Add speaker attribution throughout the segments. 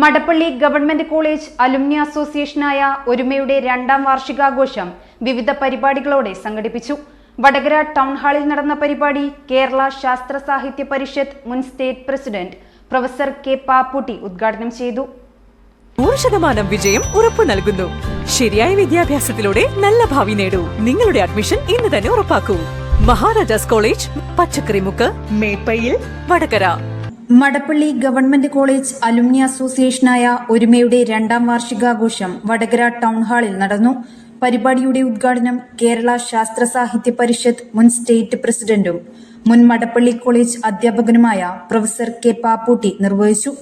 Speaker 1: Madappally government college alumni അസോസിയേഷനായ ഒരുമയുടെ രണ്ടാം വാർഷികാഘോഷം വിവിധ പരിപാടികളോടെ സംഘടിപ്പിച്ചു. വടകര ടൗൺ ഹാളിൽ നടന്ന പരിപാടി കേരള ശാസ്ത്ര സാഹിത്യ പരിഷത്ത് മുൻ state president professor K Papputty ഉദ്ഘാടനം ചെയ്തു.
Speaker 2: നൂറ് ശതമാനം വിജയം ഉറപ്പു നൽകുന്നു. ശരിയായ വിദ്യാഭ്യാസത്തിലൂടെ നല്ല ഭാവി നേടൂ. നിങ്ങളുടെ അഡ്മിഷൻ ഇന്ന് തന്നെ ഉറപ്പാക്കൂ. Maharajas college Pachakkarimukku Meppayil Vadakara.
Speaker 1: Madappally government college alumni അസോസിയേഷനായ ഒരുമയുടെ രണ്ടാം വാർഷികാഘോഷം വടകര ടൗൺ ഹാളിൽ നടന്നു. പരിപാടിയുടെ ഉദ്ഘാടനം കേരള ശാസ്ത്ര സാഹിത്യ പരിഷത്ത് മുൻ സ്റ്റേറ്റ് പ്രസിഡന്റും മുൻ മടപ്പള്ളി കോളേജ് അധ്യാപകനുമായ പ്രൊഫസർ കെ പാപ്പൂട്ടി നിർവഹിച്ചു.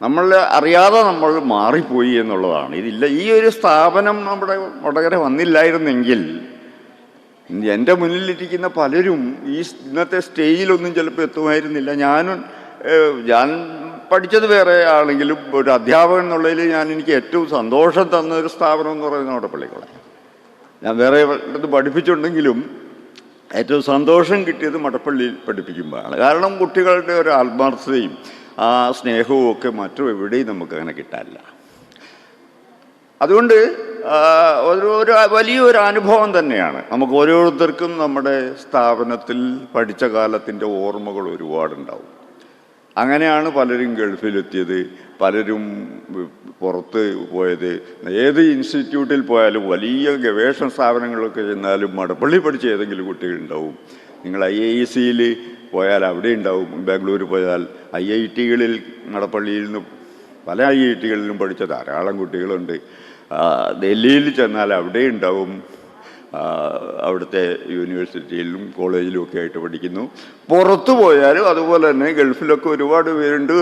Speaker 3: നമ്മൾ അറിയാതെ നമ്മൾ മാറിപ്പോയി എന്നുള്ളതാണ്. ഇതില്ല ഈ ഒരു സ്ഥാപനം നമ്മുടെ വടകര വന്നില്ലായിരുന്നെങ്കിൽ എന്റെ മുന്നിലിരിക്കുന്ന പലരും ഈ ഇന്നത്തെ സ്റ്റേജിലൊന്നും ചിലപ്പോൾ എത്തുമായിരുന്നില്ല. ഞാനും ഞാൻ പഠിച്ചത് വേറെ ആണെങ്കിലും ഒരു അധ്യാപകൻ എന്നുള്ളതിൽ ഞാൻ എനിക്ക് ഏറ്റവും സന്തോഷം തന്ന ഒരു സ്ഥാപനം എന്ന് പറയുന്നത് നമ്മുടെ പള്ളിക്കുളം ഞാൻ വേറെ ഇടത്ത് പഠിപ്പിച്ചിട്ടുണ്ടെങ്കിലും ഏറ്റവും സന്തോഷം കിട്ടിയത് മടപ്പള്ളിയിൽ പഠിപ്പിക്കുമ്പോഴാണ്. കാരണം കുട്ടികളുടെ ഒരു ആത്മാർത്ഥതയും ആ സ്നേഹവും ഒക്കെ മറ്റും എവിടെയും നമുക്ക് അങ്ങനെ കിട്ടാനില്ല. അതുകൊണ്ട് ഒരു ഒരു വലിയൊരു അനുഭവം തന്നെയാണ്. നമുക്ക് ഓരോരുത്തർക്കും നമ്മുടെ സ്ഥാപനത്തിൽ പഠിച്ച കാലത്തിന്റെ ഓർമ്മകൾ ഒരുപാടുണ്ടാവും. അങ്ങനെയാണ് പലരും ഗൾഫിലെത്തിയത് പലരും പുറത്ത് പോയത്. ഏത് ഇൻസ്റ്റിറ്റ്യൂട്ടിൽ പോയാലും വലിയ ഗവേഷണ സ്ഥാപനങ്ങളൊക്കെ ചെന്നാലും മടപ്പള്ളി പഠിച്ച ഏതെങ്കിലും കുട്ടികളുണ്ടാവും നിങ്ങൾ ഐ ഐ സിയിൽ പോയാൽ അവിടെ ഉണ്ടാവും ബാംഗ്ലൂർ പോയാൽ. ഐ ഐ ടികളിൽ മടപ്പള്ളിയിൽ നിന്ന് പല ഐ ഐ ടികളിലും പഠിച്ച ധാരാളം കുട്ടികളുണ്ട്. ഡൽഹിയിൽ ചെന്നാൽ അവിടെ ഉണ്ടാവും. അവിടുത്തെ യൂണിവേഴ്സിറ്റിയിലും കോളേജിലും ഒക്കെ ആയിട്ട് പഠിക്കുന്നു. പുറത്തു പോയാലും അതുപോലെ തന്നെ ഗൾഫിലൊക്കെ ഒരുപാട് പേരുണ്ട്.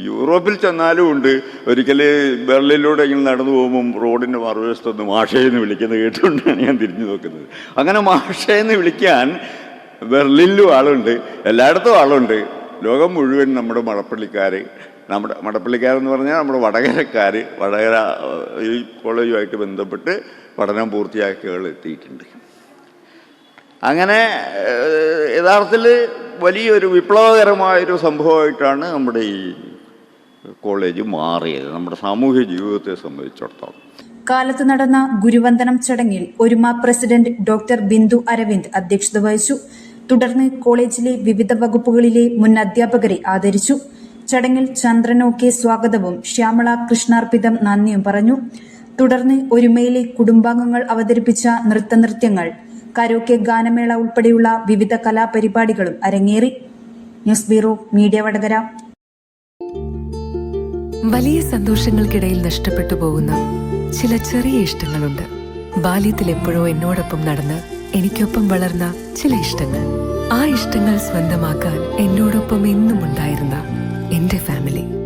Speaker 3: യൂറോപ്പിൽ ചെന്നാലും ഉണ്ട്. ഒരിക്കൽ ബെർലിനിലൂടെ ഇങ്ങനെ നടന്നു പോകുമ്പം റോഡിന്റെ മറുവശത്തൊന്ന് മാഷയെന്ന് വിളിക്കുന്നത് കേട്ടുകൊണ്ടാണ് ഞാൻ തിരിഞ്ഞു നോക്കുന്നത്. അങ്ങനെ മാഷയെന്ന് വിളിക്കാൻ ബെർലിനിലും ആളുണ്ട്. എല്ലായിടത്തും ആളുണ്ട്. ലോകം മുഴുവൻ നമ്മുടെ മടപ്പള്ളിക്കാർ നമ്മുടെ മടപ്പള്ളിക്കാരെന്ന് പറഞ്ഞാൽ നമ്മുടെ വടകരക്കാർ വടകര ഈ കോളേജുമായിട്ട് ബന്ധപ്പെട്ട് പഠനം പൂർത്തിയാക്കിയകൾ എത്തിയിട്ടുണ്ട്. അങ്ങനെ യഥാർത്ഥത്തിൽ വലിയൊരു വിപ്ലവകരമായൊരു സംഭവമായിട്ടാണ് നമ്മുടെ ഈ കോളേജ് മാറിയത്. നമ്മുടെ സാമൂഹ്യ ജീവിതത്തെ സംബന്ധിച്ചിടത്തോളം.
Speaker 1: കാലത്ത് നടന്ന ഗുരുവന്ദനം ചടങ്ങിൽ ഒരുമ പ്രസിഡന്റ് ഡോക്ടർ ബിന്ദു അരവിന്ദ് അധ്യക്ഷത വഹിച്ചു. തുടർന്ന് കോളേജിലെ വിവിധ വകുപ്പുകളിലെ മുൻ അധ്യാപകരെ ആദരിച്ചു. ചടങ്ങിൽ ചന്ദ്രനോക്കെ സ്വാഗതവും ശ്യാമള കൃഷ്ണാർപ്പിതം നന്ദിയും പറഞ്ഞു. തുടർന്ന് ഒരുമയിലെ കുടുംബാംഗങ്ങൾ അവതരിപ്പിച്ച നൃത്തനൃത്യങ്ങൾ കരോക്കെ ഗാനമേള ഉൾപ്പെടെയുള്ള വിവിധ കലാപരിപാടികളും അരങ്ങേറി. News bureau media Vadakara.
Speaker 4: വലിയ സന്തോഷങ്ങൾക്കിടയിൽ നഷ്ടപ്പെട്ടു പോകുന്ന ചില ചെറിയ ഇഷ്ടങ്ങളുണ്ട്. ബാല്യത്തിൽ എപ്പോഴോ എന്നോടൊപ്പം നടന്ന് എനിക്കൊപ്പം വളർന്ന ചില ഇഷ്ടങ്ങൾ. ആ ഇഷ്ടങ്ങൾ സ്വന്തമാക്കാൻ എന്നോടൊപ്പം എന്നും ഉണ്ടായിരുന്ന എന്റെ ഫാമിലി.